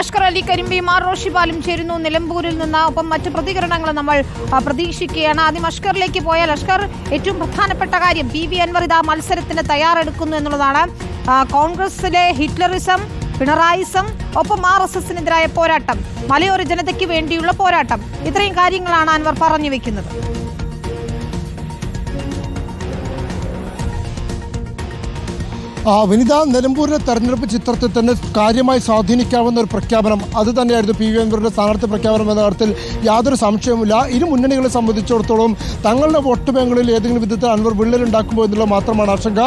അഷ്കർ അലി കരിമ്പിയും ആർ റോഷിബാലും ചേരുന്നു. നിലമ്പൂരിൽ നിന്ന് ഒപ്പം മറ്റു പ്രതികരണങ്ങൾ നമ്മൾ പ്രതീക്ഷിക്കുകയാണ്. ആദ്യം അഷ്കറിലേക്ക് പോയാൽ അഷ്കർ ഏറ്റവും പ്രധാനപ്പെട്ട കാര്യം പി വി അൻവർ ഇതാ മത്സരത്തിന് തയ്യാറെടുക്കുന്നു എന്നുള്ളതാണ്. കോൺഗ്രസിലെ ഹിറ്റ്ലറിസം പിണറായിസം ഒപ്പം ആർ എസ് എസിനെതിരായ പോരാട്ടം മലയോര ജനതയ്ക്ക് വേണ്ടിയുള്ള പോരാട്ടം. ഇത്രയും കാര്യങ്ങളാണ് അൻവർ പറഞ്ഞു വെക്കുന്നത്. വനിത നിലമ്പൂരിലെ തെരഞ്ഞെടുപ്പ് ചിത്രത്തിൽ തന്നെ കാര്യമായി സ്വാധീനിക്കാവുന്ന ഒരു പ്രഖ്യാപനം. അത് തന്നെയായിരുന്നു പി വി അൻവറിന്റെ സ്ഥാനാർത്ഥി പ്രഖ്യാപനം എന്ന കാര്യത്തിൽ യാതൊരു സംശയവുമില്ല. ഇരു മുന്നണികളെ സംബന്ധിച്ചിടത്തോളം തങ്ങളുടെ വോട്ട് ബാങ്കുകളിൽ ഏതെങ്കിലും വിധത്തിൽ അൻവർ വിള്ളലുണ്ടാക്കുമോ എന്നുള്ളത് മാത്രമാണ് ആശങ്ക.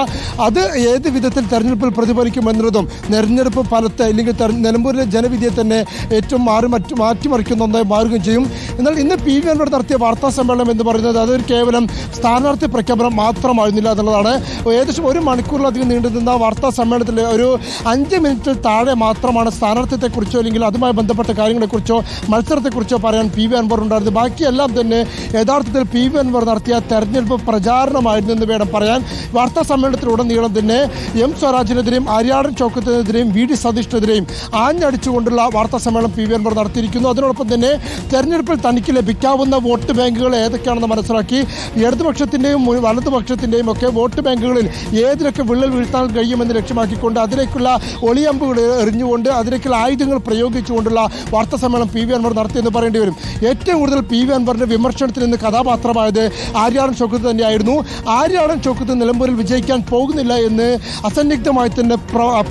അത് ഏത് വിധത്തിൽ തെരഞ്ഞെടുപ്പിൽ പ്രതിഫലിക്കും എന്നുള്ളതും തെരഞ്ഞെടുപ്പ് ഫലത്തെ അല്ലെങ്കിൽ നിലമ്പൂരിലെ ജനവിധിയെ തന്നെ ഏറ്റവും മാറി മറ്റു മാറ്റിമറിക്കുന്ന ഒന്നായി മാറുകയും ചെയ്യും. എന്നാൽ ഇന്ന് പി വി അൻവർ നടത്തിയ വാർത്താ സമ്മേളനം എന്ന് പറയുന്നത് അതൊരു കേവലം സ്ഥാനാർത്ഥി പ്രഖ്യാപനം മാത്രമായിരുന്നില്ല എന്നുള്ളതാണ്. ഏകദേശം ഒരു മണിക്കൂറിലധികം നീണ്ടു നിന്ന വാർത്താ സമ്മേളനത്തിൽ ഒരു അഞ്ച് മിനിറ്റിൽ താഴെ മാത്രമാണ് സ്ഥാനാർത്ഥിത്തെക്കുറിച്ചോ അല്ലെങ്കിൽ അതുമായി ബന്ധപ്പെട്ട കാര്യങ്ങളെക്കുറിച്ചോ മത്സരത്തെക്കുറിച്ചോ പറയാൻ പി വി അൻവർ ഉണ്ടായിരുന്നു ബാക്കിയെല്ലാം തന്നെ യഥാർത്ഥത്തിൽ പി വി അൻവർ നടത്തിയ തെരഞ്ഞെടുപ്പ് പ്രചാരണമായിരുന്നു എന്ന് വേണം പറയാൻ. വാർത്താ സമ്മേളനത്തിലുടനീളം തന്നെ എം സ്വരാജിനെതിരെയും ആര്യാടൻ ചോക്കത്തിനെതിരെയും വി ഡി സതീഷിനെതിരെയും ആഞ്ഞടിച്ചുകൊണ്ടുള്ള വാർത്താ സമ്മേളനം പി വി അൻവർ നടത്തിയിരിക്കുന്നു. അതിനോടൊപ്പം തന്നെ തെരഞ്ഞെടുപ്പിൽ തനിക്ക് ലഭിക്കാവുന്ന വോട്ട് ബാങ്കുകൾ ഏതൊക്കെയാണെന്ന് മനസ്സിലാക്കി. ഇടതുപക്ഷത്തിന്റെയും വലതുപക്ഷത്തിന്റെയും ഒക്കെ വോട്ട് ബാങ്കുകളിൽ ഏതിനൊക്കെ വിള്ളൽ വീഴ്ത്താൻ കഴിയുമെന്ന് ലക്ഷ്യമാക്കിക്കൊണ്ട് അതിലേക്കുള്ള ഒളിയമ്പുകൾ എറിഞ്ഞുകൊണ്ട് അതിലേക്കുള്ള ആയുധങ്ങൾ പ്രയോഗിച്ചുകൊണ്ടുള്ള വാർത്താ സമ്മേളനം പി വി അൻവർ നടത്തിയെന്ന് പറയേണ്ടി വരും. ഏറ്റവും കൂടുതൽ പി വി അൻവറിന്റെ വിമർശനത്തിൽ നിന്ന് കഥാപാത്രമായത് ആര്യാടൻ ചോക്കത്ത് തന്നെയായിരുന്നു. ആര്യാടൻ ചോക്കത്ത് നിലമ്പൂരിൽ വിജയിക്കാൻ പോകുന്നില്ല എന്ന് അസന്നിഗ്ധമായി തന്നെ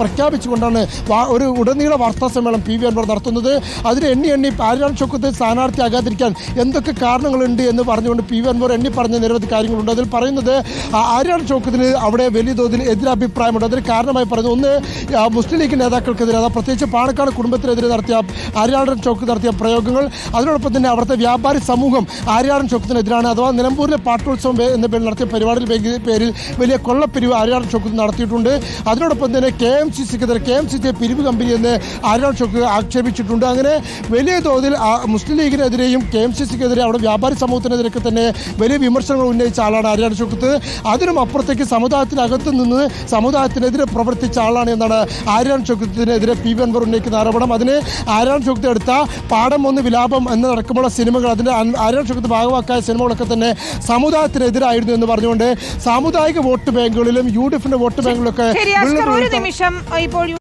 പ്രഖ്യാപിച്ചുകൊണ്ടാണ് ഒരു ഉടനീള വാർത്താ സമ്മേളനം പി വി അൻവർ നടത്തുന്നത്. അതിന് എണ്ണി എണ്ണി ആര്യാടൻ ചോക്കത്ത് സ്ഥാനാർത്ഥിയാകാതിരിക്കാൻ എന്തൊക്കെ കാരണങ്ങളുണ്ട് എന്ന് പറഞ്ഞുകൊണ്ട് പി വി അൻവർ എണ്ണി പറഞ്ഞ നിരവധി കാര്യങ്ങളുണ്ട്. അതിൽ പറയുന്നത് ആര്യാടൻ ചോക്കത്തിന് അവിടെ വലിയ തോതിൽ എതിരഭിപ്രായമുണ്ട് അതിന് കാരണമായി പറഞ്ഞു ഒന്ന് മുസ്ലിം ലീഗ് നേതാക്കൾക്കെതിരെ അതാ പ്രത്യേകിച്ച് പാണക്കാട് കുടുംബത്തിനെതിരെ നടത്തിയ ആര്യാടൻ ചോക്ക് നടത്തിയ പ്രയോഗങ്ങൾ അതിനോടൊപ്പം തന്നെ അവിടുത്തെ വ്യാപാരി സമൂഹം ആര്യാടൻ ചോക്കത്തിനെതിരാണ് അഥവാ നിലമ്പൂരിലെ പാട്ടോത്സവം എന്ന പേരിൽ നടത്തിയ പരിപാടിയിൽ പേരിൽ വലിയ കൊള്ളപ്പിരിവ് ആര്യാടൻ ചോക്ക് നടത്തിയിട്ടുണ്ട്. അതിനോടൊപ്പം തന്നെ കെ എം സി സിക്കെതിരെ കെ എം സി സി പിരിവ് കമ്പനി എന്ന് ആര്യാടൻ ചോക്ക് ആക്ഷേപിച്ചിട്ടുണ്ട്. അങ്ങനെ വലിയ തോതിൽ മുസ്ലിം ലീഗിനെതിരെയും കെ എം സി സിക്കെതിരെ അവിടെ വ്യാപാരി സമൂഹത്തിനെതിരെയൊക്കെ തന്നെ വലിയ വിമർശനങ്ങൾ ഉന്നയിച്ച ആളാണ് ആര്യാടൻ ചോക്കത്ത് അതിനും അപ്പുറത്തേക്ക് സമുദായത്തിനകത്ത് നിന്ന് സമുദായത്തിനെതിരെ പ്രവർത്തിച്ച ആളാണ് എന്നാണ് ആര്യാൻ ചോക്കത്തിനെതിരെ പി വി അൻവർ ഉന്നയിക്കുന്ന ആരോപണം. അതിന് ആര്യാൻ ചോക്കത്ത് എടുത്ത പാഠം ഒന്ന് വിലാപം എന്നടക്കമുള്ള സിനിമകൾ അതിന്റെ ആര്യാൻ ഭാഗമാക്കായ ഭാഗവാക്കായ സിനിമകളൊക്കെ തന്നെ സമുദായത്തിനെതിരായിരുന്നു എന്ന് പറഞ്ഞുകൊണ്ട് സാമുദായിക വോട്ട് ബാങ്കുകളിലും യു ഡി എഫിന്റെ വോട്ട് ബാങ്കുകളിലൊക്കെ ഇപ്പോൾ